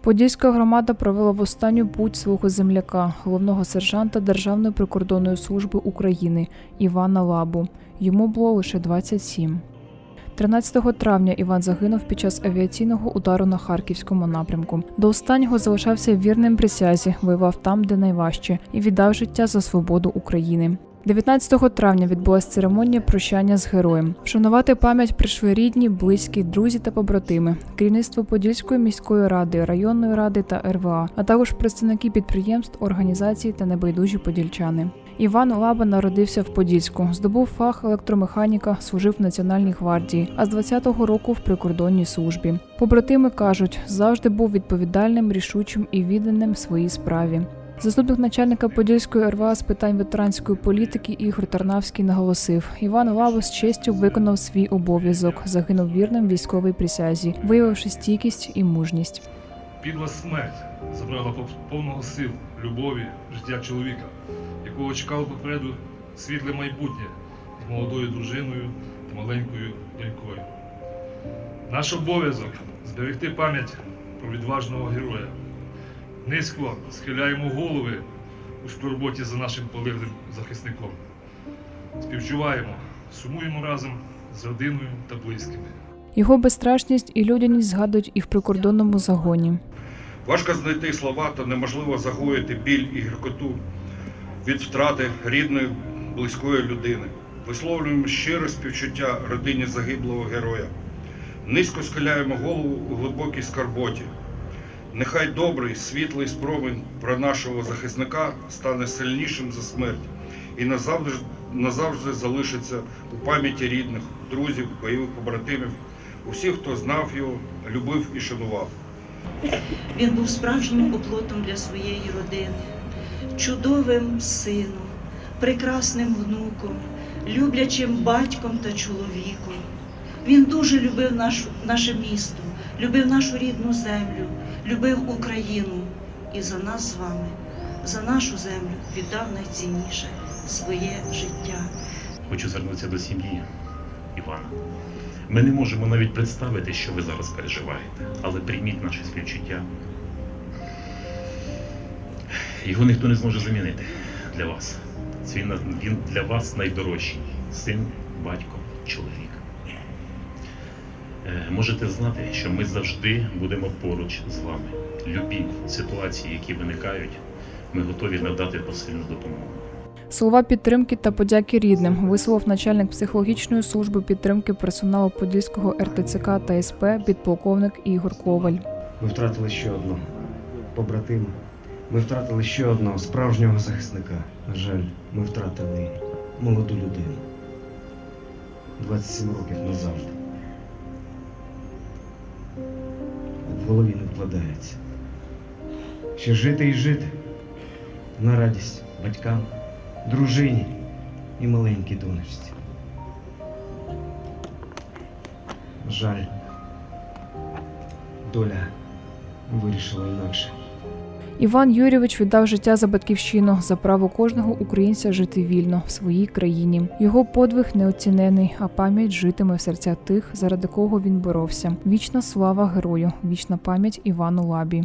Подільська громада провела в останню путь свого земляка, головного сержанта Державної прикордонної служби України Івана Лабу. Йому було лише 27. 13 травня Іван загинув під час авіаційного удару на харківському напрямку. До останнього залишався вірним присязі, воював там, де найважче, і віддав життя за свободу України. 19 травня відбулася церемонія прощання з героєм. Вшанувати пам'ять прийшли рідні, близькі, друзі та побратими, керівництво Подільської міської ради, районної ради та РВА, а також представники підприємств, організацій та небайдужі подільчани. Іван Лаба народився в Подільську, здобув фах електромеханіка, служив в Національній гвардії, а з 20-го року в прикордонній службі. Побратими кажуть, завжди був відповідальним, рішучим і відданим своїй справі. Заступник начальника Подільської РВА з питань ветеранської політики Ігор Тарнавський наголосив: Іван Лаво з честю виконав свій обов'язок, загинув вірним військовій присязі, виявивши стійкість і мужність. Підла смерть забрала пов- повного сил, любові, життя чоловіка, якого чекало попереду світле майбутнє з молодою дружиною та маленькою донькою. Наш обов'язок зберегти пам'ять про відважного героя. Низько схиляємо голови у скорботі за нашим полеглим захисником. Співчуваємо, сумуємо разом з родиною та близькими. Його безстрашність і людяність згадують і в прикордонному загоні. Важко знайти слова та неможливо загоїти біль і гіркоту від втрати рідної, близької людини. Висловлюємо щире співчуття родині загиблого героя. Низько схиляємо голову у глибокій скарботі. Нехай добрий, світлий спромінь про нашого захисника стане сильнішим за смерть і назавжди, назавжди залишиться у пам'яті рідних, друзів, бойових побратимів, усіх, хто знав його, любив і шанував. Він був справжнім оплотом для своєї родини, чудовим сином, прекрасним внуком, люблячим батьком та чоловіком. Він дуже любив нашу, наше місто, любив нашу рідну землю, любив Україну і за нас з вами, за нашу землю віддав найцінніше своє життя. Хочу звернутися до сім'ї Івана. Ми не можемо навіть представити, що ви зараз переживаєте, але прийміть наше співчуття. Його ніхто не зможе замінити для вас. Він, для вас найдорожчий син, батько, чоловік. Е, Можете знати, що ми завжди будемо поруч з вами. Любі ситуації, які виникають, ми готові надати посильну допомогу. Слова підтримки та подяки рідним висловив начальник психологічної служби підтримки персоналу Подільського РТЦК та СП підполковник Ігор Коваль. Ми втратили ще одного побратима. Ми втратили ще одного справжнього захисника. На жаль, ми втратили молоду людину. 27 років назавжди. В голові не вкладається. Ще жити і жити на радість батькам, дружині і маленькій донечці. Жаль, доля вирішила інакше. Іван Юрійович віддав життя за батьківщину, за право кожного українця жити вільно в своїй країні. Його подвиг неоцінений, а пам'ять житиме в серцях тих, заради кого він боровся. Вічна слава герою, вічна пам'ять Івану Лабі.